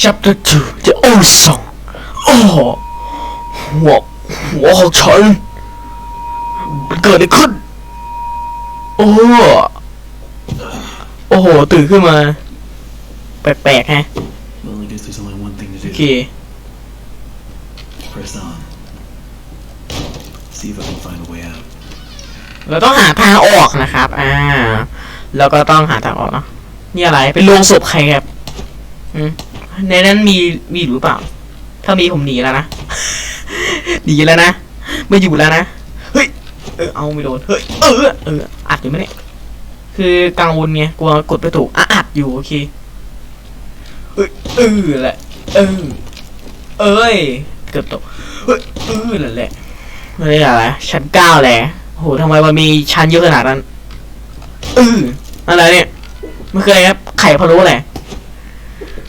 chapter 2 the old song โอ้โหหัวหัวของฉันมันเกิดอะไรขึ้น โอ้โหโอ้โห ตื่นขึ้นมา แปลกๆฮะ Well, I guess there's only one thing to โอ do. เค Press on. See if I can find a way out. เราต้องหาทางออกนะครับ อ่า แล้วก็ต้องหาทางออกเนาะนี่อะไร เป็นโรงศพใครครับอืม ในนั้นมีมีหรือเปล่า ถ้ามีผมหนีแล้วนะ หนีแล้วนะ ไม่อยู่แล้วนะ เฮ้ย เออ เอาไม่โดน เฮ้ย เออ เออ อัดอยู่ไหมเนี่ย คือกังวลไง กลัวกดไปถูกอะอัดอยู่โอเค เอ้ยเออแหละ เออ เอ้ย เกือบตกเฮ้ยเออนั่นแหละไม่ได้อะไร ชั้นเก้าแหละโหทำไมมันมีชั้นเยอะขนาดนั้น เอออะไรเนี่ย มันคืออะไรครับ ไข่พะโล้แหละ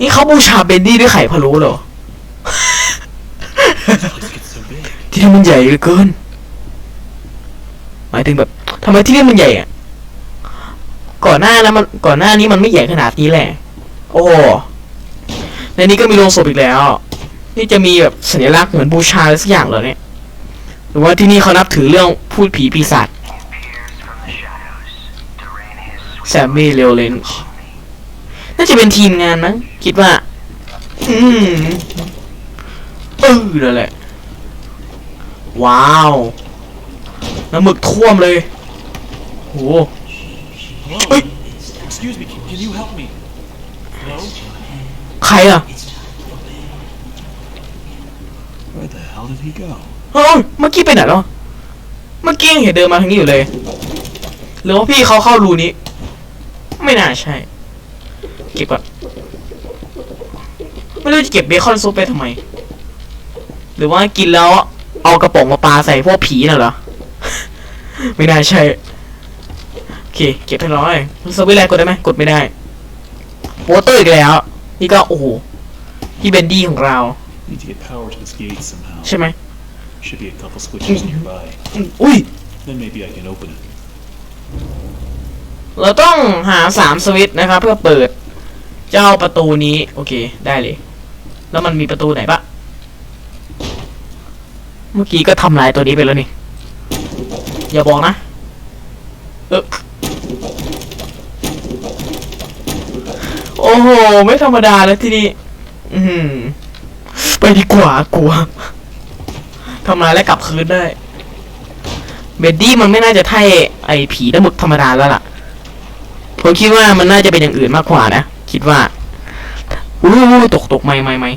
นี่เขาบูชาเบนดี้ด้วยไข่พะโล้เหรอ This place gets so big. ที่นี่มันใหญ่เหลือเกิน หมายถึงแบบทำไมที่นี่มันใหญ่อะก่อนหน้าแล้วมันก่อนหน้านี้มันไม่ใหญ่ขนาดนี้แหละ โอ้ในนี้ก็มีโรงศพอีกแล้ว นี่จะมีแบบสัญลักษณ์เหมือนบูชาอะไรสักอย่างเหรอเนี่ย หรือว่าที่นี่เขานับถือเรื่องพูดผีปีศาจแซมมี่เลโอเลนช์ น่าจะเป็นทีมงานมั้งคิดว่า อืมเออนั่นแหละ ว้าวน้ำหมึกท่วมเลยโห Hello? Oi. Excuse me, can, can you help me? Hello? ใครอะ Where the hell did he go? เฮ้ยเมื่อกี้ไปไหนแล้วเมื่อกี้ยังเห็นเดินมาทางนี้อยู่เลย หรือว่าพี่เขาเข้ารูนี้ ไม่น่าใช่ เก็บก่อนไม่รู้จะเก็บเบคอนซุปไปทำไม หรือว่ากินแล้วเอากระป๋องมาปาใส่พวกผีน่ะเหรอ ไม่น่าใช่ โอเค เก็บให้ร้อยสวิตช์แรกดได้ไหมกดไม่ได้โวเตอร์อีกแล้ว นี่ก็โอ้โหพี่เบนดี้ของเรา ใช่ไหมอุ้ยเราต้องหาสามสวิตช์นะครับเพื่อเปิด เจ้าประตูนี้ โอเค ได้เลย แล้วมันมีประตูไหนปะเมื่อกี้ก็ทำลายตัวนี้ไปแล้วนี่ อย่าบอกนะ เออโอ้โห ไม่ธรรมดาเลยที่นี่ อืม ไปดีกว่ากลัวทำลายแล้วกลับคืนได้ เบดดี้มันไม่น่าจะใช่ไอผีตะมึกธรรมดาแล้วล่ะ ผมคิดว่ามันน่าจะเป็นอย่างอื่นมากกว่านะ คิดว่าอู้ตกตกไม่ไม่ไม่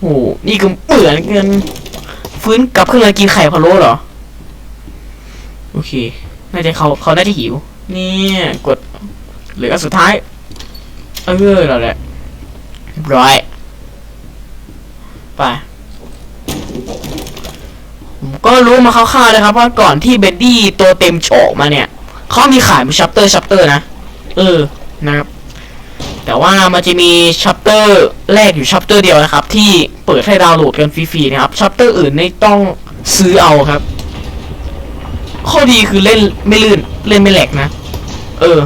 โอ้นี่ก็เหมือนกันฟื้นกลับขึ้นมากินไข่พะโล้เหรอ โอเค น่าจะเขาเขาน่าจะหิว เนี่ย กดเหลือสุดท้าย เออนั่นแหละเรียบร้อย ไป ผมก็รู้มาคร่าวๆเลยครับว่าก่อนที่เบดดี้ตัวเต็มโฉกมาเนี่ย เขามีขายเป็นชัปเตอร์ชัปเตอร์นะ เออ นะครับ แต่ว่ามันจะมีชัปเตอร์แรกอยู่ชัปเตอร์เดียวนะครับ ที่เปิดให้ดาวน์โหลดกันฟรีๆนะครับชัปเตอร์อื่นนี่ต้องซื้อเอาครับ ข้อดีคือเล่นไม่ลื่นเล่นไม่แหลกนะ เออ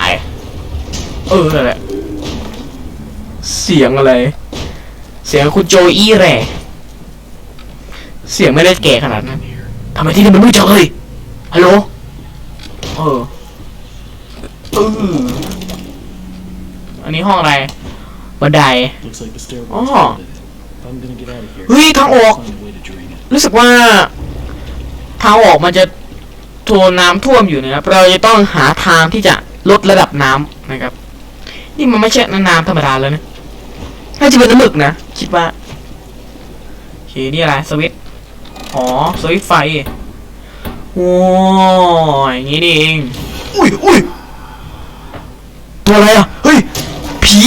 ไอเออนั่นแหละเสียงอะไร เสียงคุณโจอี้แหละเสียงไม่ได้แก่ขนาดนั้นทำไมที่นี่มันมืดจังเลยฮัลโหลเออ อออันนี้ห้องอะไรบันได Looks like the stairwell. Oh. If I'm gonna get out of here, เฮ้ย ทางออก find a way to drain it. รู้สึกว่าทางออกมันจะโทนน้ำท่วมอยู่นะครับ เราจะต้องหาทางที่จะลดระดับน้ำนะครับ นี่มันไม่ใช่น้ำธรรมดาแล้วนะน่าจะเป็นน้ำหมึกนะ คิดว่าโอเคนี่อะไรสวิตช์อ๋อสวิตช์ไฟโอ้ยอย่างนี้นี่เองอุ้ยอุ้ย ตัวอะไรอะ เฮ้ย ผี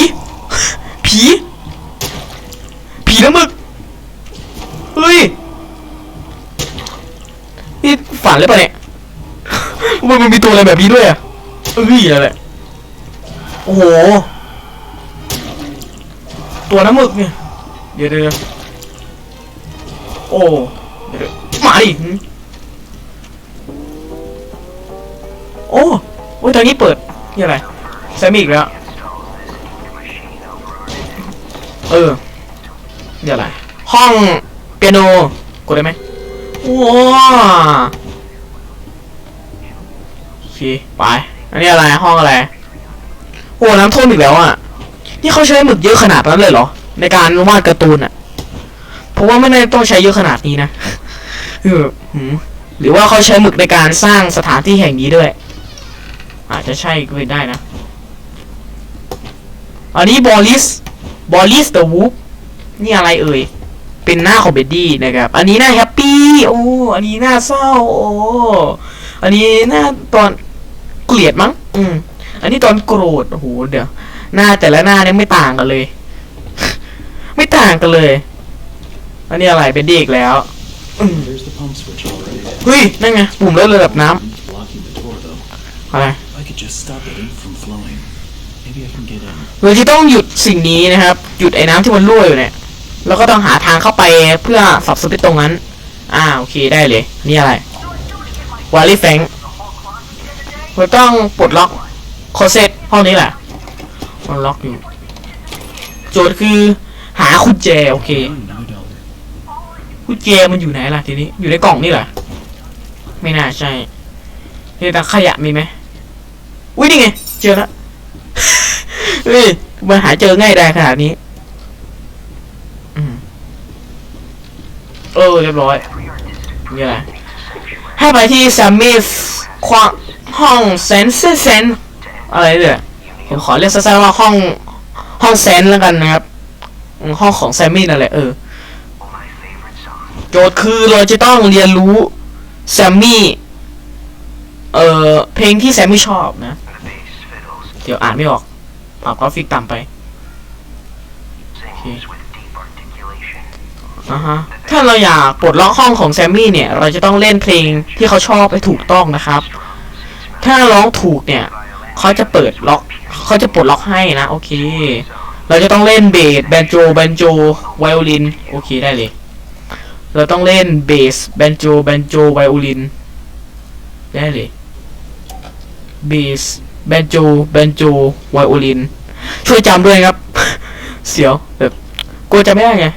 ผี ผีน้ำหมึก เฮ้ย นี่ฝันเลยปะเนี่ย มันมันมีตัวอะไรแบบนี้ด้วยอะเอ้ยอะไรโอ้โห ตัวน้ำมึกเนี่ย เดี๋ยวเดี๋ยวโอ้เดี๋ยวมาดิโอ้โอ้ทางนี้เปิด นี่อะไร แซมมี่อีกแล้ว เออ เดี๋ยวอะไร ห้องเปียโน กดได้ไหมว้าโอเค ไป อันนี้อะไร ห้องอะไร โอ้น้ำท่วมอีกแล้วอะ นี่เขาใช้หมึกเยอะขนาดนั้นเลยเหรอ ในการวาดการ์ตูนอะผมว่าไม่ได้ต้องใช้เยอะขนาดนี้นะเออหืมหรือว่าเขาใช้หมึกในการสร้างสถานที่แห่งนี้ด้วย อาจจะใช่ก็เป็นได้นะ อันนี้บอลลิสบอลลิสเดอะวูฟนี่อะไรเอ่ย เป็นหน้าของเบดดี้นะครับ อันนี้หน้าแฮปปี้ โอ้ อันนี้หน้าเศร้า โอ้ อันนี้หน้าตอนเกลียดมั้ง อืม อันนี้ตอนโกรธ โอ้โห เดี๋ยว หน้าแต่ละหน้าเนี่ยไม่ต่างกันเลย ไม่ต่างกันเลย อันนี้อะไรเป็นเด็กแล้ว There's the pump switch already. เฮ้ย นั่นไง ปุ่มลดระดับน้ Blocking the door though. ำอะไร If I could just stop the ink from flowing, maybe I can get in. เราจะต้องหยุดสิ่งนี้นะครับ หยุดไอ้น้ำที่มันรั่วอยู่เนี่ยแล้วก็ต้องหาทางเข้าไปเพื่อสับสวิตตรงนั้น อ่าโอเคได้เลย นี่อะไรวาลีแฟงเราต้องปลดล็อกโคเซตห้องนี้แหละมันล็อกอยู่ โจทย์คือหาคุญแจโอเค Oh, no dollar. กุญแจมันอยู่ไหนล่ะทีนี้อยู่ในกล่องนี่เหรอไม่น่าใช่นี่แต่ขยะมีไหมอุ้ยนี่ไงเจอแล้ว เฮ้ยมันหาเจอง่ายได้ขนาดนี้เออเรียบร้อยนี่อะไรให้ไปที่แซมมี่ควางห้องเซนเซนเซนอะไรเนี่ยผมขอเรียกสั้นๆว่าห้องห้องเซนแล้วกันนะครับ ห้องของแซมมี่นั่นแหละเออโจทย์คือเราจะต้องเรียนรู้แซมมี่เอ่อเพลงที่แซมมี่ชอบนะ เดี๋ยวอ่านไม่ออก ปรับกราฟิกต่ำไปโอเคอ่าฮะถ้าเราอยากปลดล็อกห้องของแซมมี่เนี่ย เราจะต้องเล่นเพลงที่เขาชอบให้ถูกต้องนะครับ ถ้าร้องถูกเนี่ยเขาจะเปิดล็อกเขาจะปลดล็อกให้นะโอเค เราจะต้องเล่นเบสแบนโจแบนโจไวโอลินโอเคได้เลย เราต้องเล่นเบสแบนโจแบนโจไวโอลินได้เลยเบส แบนโจแบนโจไวโอลิน ช่วยจำด้วยครับ เสียวแบบกลัวจะไม่ได้ไง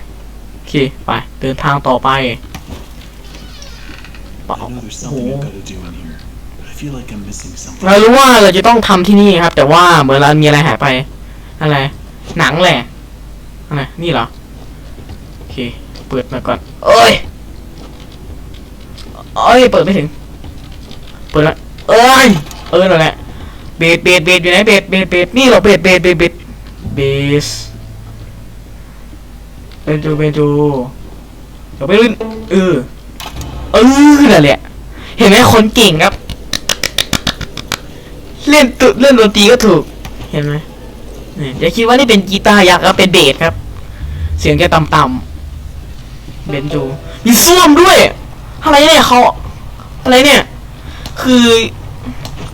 โอเค ไป เดินทางต่อไปเปล่า I know there's something Oh. I've got to do in here, but I feel like I'm missing something. เรารู้ว่าเราจะต้องทำที่นี่ครับ แต่ว่าเหมือนเรามีอะไรหายไป อะไร หนังแหละอะไรนี่เหรอ โอเค เปิดมาก่อน เอ้ยเอ้ย เปิดไม่ถึง เปิดละเอ้ย เออนั่นแหละ เบสเบสเบสอยู่ไหนเบสเบสเบสนี่เหรอเบสเบสเบสเบสเบสเบนจูเบนจูเดี๋ยวไปลื่นเออเออนั่นแหละเห็นไหมคนเก่งครับ เล่นตุเล่นดนตรีก็ถูก เห็นไหมนี่อย่าคิดว่านี่เป็นกีตาร์ยักษ์ครับเป็นเบสครับ เสียงจะต่ำๆเบนจูมีส้วมด้วยอะไรเนี่ยเขาอะไรเนี่ย คือ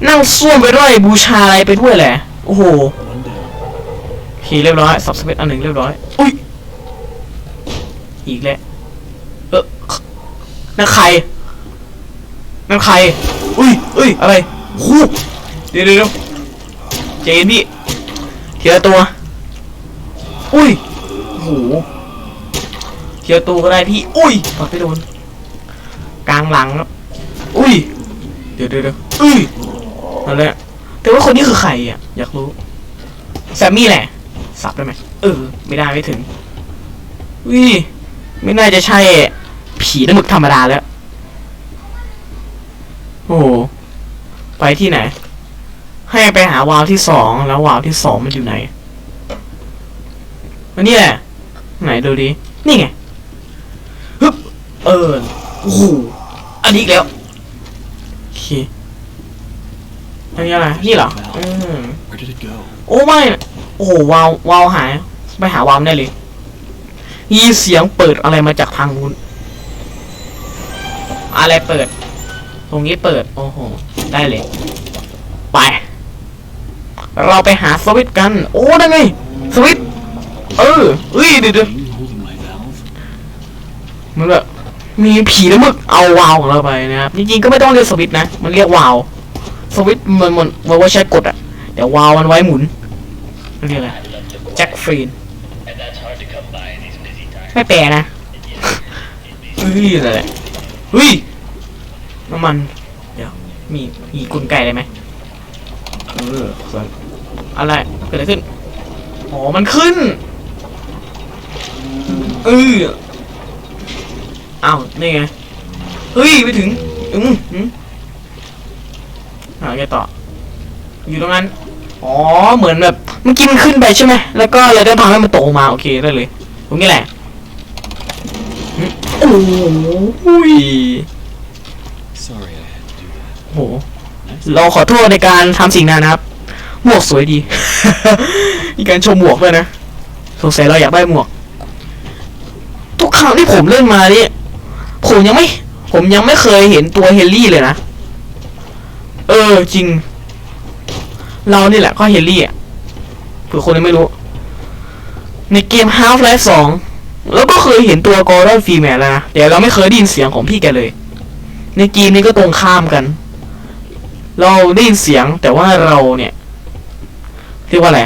นั่งส้วมไปด้วยบูชาอะไรไปด้วยแหละ โอ้โห One down. โอเคเรียบร้อยสับสเปซอันหนึ่งเรียบร้อย อุ้ย อีกแล้ว เออนั่นใครนั่นใคร อุ้ยอุ้ยอะไรหูเดี๋ยวเดี๋ยวเดี๋ยวใจย็นพี่เทีละตัว อุ้ยโอ้โหทีละตัวก็ได้พี่ อุ้ยปัดไปโดน กลางหลังครับ อุ้ย เดี๋ยวเดี๋ยวเดี๋ยวอุ้ย นั่นแหละแต่ว่าคนนี้คือใครอะ อยากรู้ แซมมี่แหละ สับได้ไหม เออ ไม่ได้ไม่ถึงวิไม่น่าจะใช่ ผีน้ำหมึกธรรมดาแล้ว โอ้โหไปที่ไหน ให้ไปหาวาล์วที่สอง แล้ววาล์วที่สองมันอยู่ไหนอันนี้แหละ ไหนดูดิ นี่ไง ฮึบ เออ โอ้โห อันนี้อีกแล้ว โอเค อันนี้อะไร นี่เหรอ อืม Where did it go? โอ้ไม่นะโอ้โหวาววาวหาย ไปหาวาวได้เลยมีเสียงเปิดอะไรมาจากทางนู้น อะไรเปิด ตรงนี้เปิด โอ้โห ได้เลย ไป เราไปหาสวิตช์กัน โอ้ได้ไง สวิตช์เออเอ้ยเดี๋ยวเดี๋ยว Are you holding my valve? มันแบบมีผีน้ำมึกเอาวาวของเราไปนะครับ จริงๆก็ไม่ต้องเรียกสวิตช์นะ มันเรียกวาว สวิตช์มันมันมันไว้ใช้กดอะแต่ววาวมันไว้หมุนเรียกอะไรแจ็คฟรีนไม่แปลนะเฮ้ยอะไรเฮ้ยน้ำมัน เดี๋ยว มีมีกลไกอะไรไหมเออสอะไรเกิดอะไรขึ้นอ๋อมันขึ้นเอออ้าวนี่ไงเฮ้ยไปถึงอืมอืม อ่าไงต่อ อยู่ตรงนั้น อ๋อ เหมือนแบบเมื่อกี้มันขึ้นไปใช่ไหม แล้วก็เลยได้ทำให้มันตกลงมา โอเคได้เลย ตรงนี้แหละ โอ้ย Sorry I had to do that. โห เราขอโทษในการทำสิ่งนั้นนะครับ หมวกสวยดี มีการชมหมวกด้วยนะ สงสัยเราอยากได้หมวก ทุกครั้งที่ผมเล่นมานี่ผมยังไม่ ผมยังไม่เคยเห็นตัวเฮลลี่เลยนะ เออ จริง เรานี่แหละก็เฮลลี่อะเผื่อคนยังไม่รู้ ในเกม Half-Life 2 แล้วก็เคยเห็นตัวกอร์ดอนฟรีแมนแล้วนะแต่เราไม่เคยได้ยินเสียงของพี่แกเลย ในเกมนี้ก็ตรงข้ามกัน เราได้ยินเสียงแต่ว่าเราเนี่ยเรียกว่าอะไร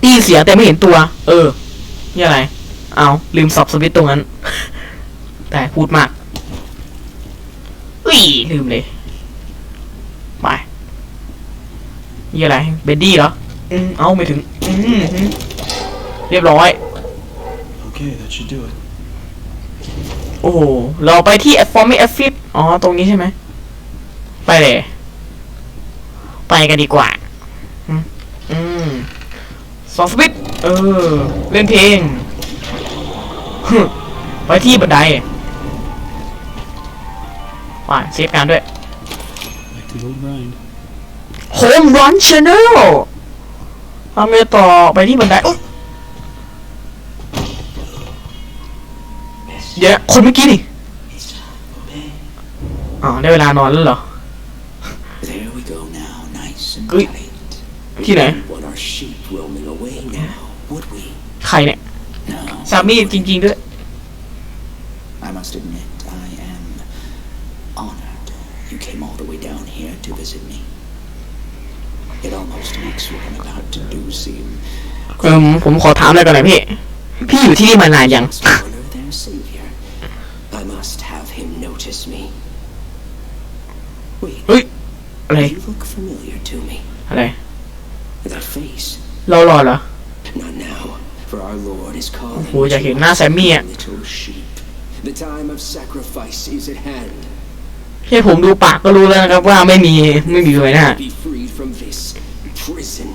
ได้ยินเสียงแต่ไม่เห็นตัว เออนี่อะไร เอาลืมสับสวิตตรงนั้น แต่พูดมากอุ้ยลืมเลย ไป นี่อะไร เบดดี้เหรอ อืม เอาไม่ถึงอืมอืมเรียบร้อย Okay, that should do it. โอ้โห เราไปที่แอฟฟอร์มแอฟฟิปอ๋อ ตรงนี้ใช่ไหม ไปเลย ไปกันดีกว่า อืมอืมสองสวิตช์เออ เล่นเพลงฮึไปที่บันไดไปเซฟการด้วย Like the old grind. Home Run Channel ทำไงต่อไปที่บันไดอุ๊ยเดี๋ยวคนเมื่อกี้นี่อ๋อได้เวลานอนแล้วเหรอ There we go now, nice and Ui. tight. ที่ไหน Want our sheep roaming away now, would we? ใครเนี่ย No. สามีจริง ๆ ด้วย I must admit, I am honored you came all the way down here to visit me. It almost makes what I'm about to do seem เออผมขอถามอะไรก่อนหน่อยพี่ พี่อยู่ที่นี่มานานยัง must honor their savior. I must have him notice me. Wait, เฮ้ย อะไร you look familiar to me. อะไร That face. เรารอเหรอ Not now, for our Lord is calling. โอ้โหอยากเห็นหน้าแซมมี่อะ Little sheep. The time of sacrifice is at hand. แค่ผมดูปากก็รู้แล้วนะครับว่าไม่มีไม่มีเลยนะฮะ Be freed from this prison,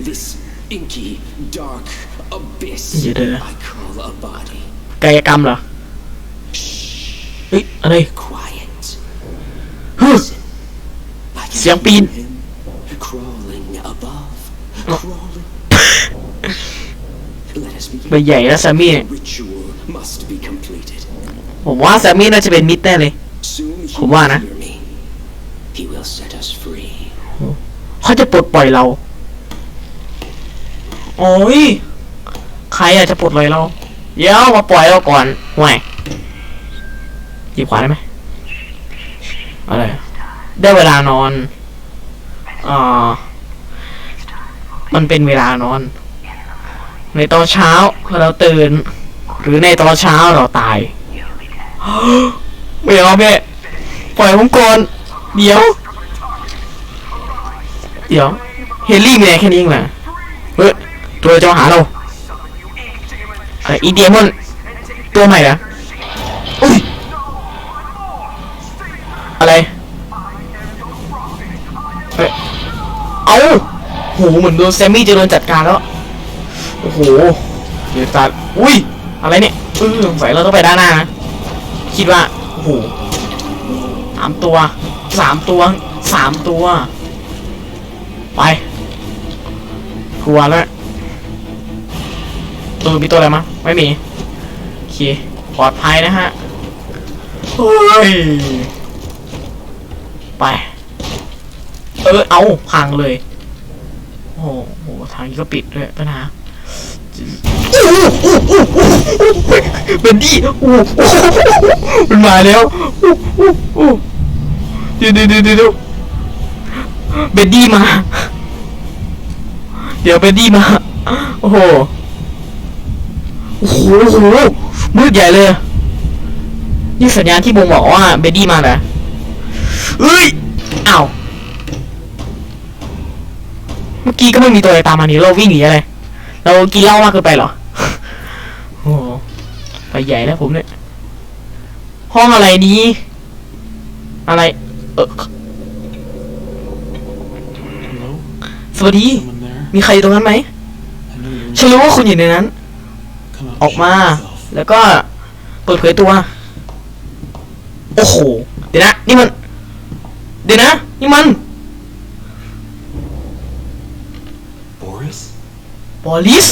this inky, dark abyss Yeah. I call a body. กายกรรมเหรอเฮ้ยอะไร Quiet. ฮึ Listen. I can เสียงปีน hear him crawling above, Oh. crawling. Let us ใบ begin. ใหญ่แล้วแซมมี่ The ritual must be completed. ผมว่าแซมมี่น่าจะเป็นมิดแน่เลย Soon he ผมว่า will นะ เขาจะปลดปล่อยเรา โอ้ย ใครอาจจะปลดปล่อยเรา เดี๋ยวมาปล่อยเราก่อนห่วยหยิบขวาได้ไหมอะไร ได้เวลานอนอ่ามันเป็นเวลานอน ในตอนเช้าเราตื่น หรือในตอนเช้าเราตายไม่เอาแม่ปล่อยผมก่อน เดี๋ยว เดี๋ยว เฮลี่มีอะไรแค่นี้เองเหรอเฮ้ย ตัวจะมาหาเราไอีเดียมอนตัวใหม่เหรออุ้ย อะไร เฮ้ย เอาโหเหมือนโดนแซมมี่จะโดนจัดการแล้ว โอ้โหเดี๋ยวตัดอุ้ย อะไรเนี่ยเออสงสัยเราต้องไปด้านหน้านะ คิดว่า โอ้โหสามตัว สามตัว สามตัว ไปกลัวแล้วตัวมีตัวอะไรมั้ยไม่มีโอเคปลอดภัยนะฮะเฮ้ยไปเออเอาพังเลย โอ้โหทางนี้ก็ปิดด้วยปัญหาเป็นดีโอ้โหมันมาแล้วโอ้โหโอ้โหเดี๋ยวเดี๋ยวเดี๋ยว เบนดี้มา เดี๋ยวเบนดี้มา โอ้โห โอ้โหโอ้โหมืดใหญ่เลย นี่สัญญาณที่บ่งบอกว่าเบดดี้มาแล้วเอ้ยอ้าวเมื่อกี้ก็ไม่มีตัวอะไรตามมานี่เราวิ่งหนีอะไร เรากินเหล้ามากเกินไปเหรอ โอ้โหไปใหญ่แล้วผมเนี่ย ห้องอะไรนี้ อะไร เออ Hello? ส วัสดี Someone there? มีใครอยู่ตรงนั้นไหม I know you're ฉันรู้ว่าคุณอยู่ในนั้น Come out ออกมา show yourself. แล้วก็เปิดเผยตัว โอ้โห เดี๋ยวนะ นี่มัน เดี๋ยวนะ นี่มัน Boris? บอลิส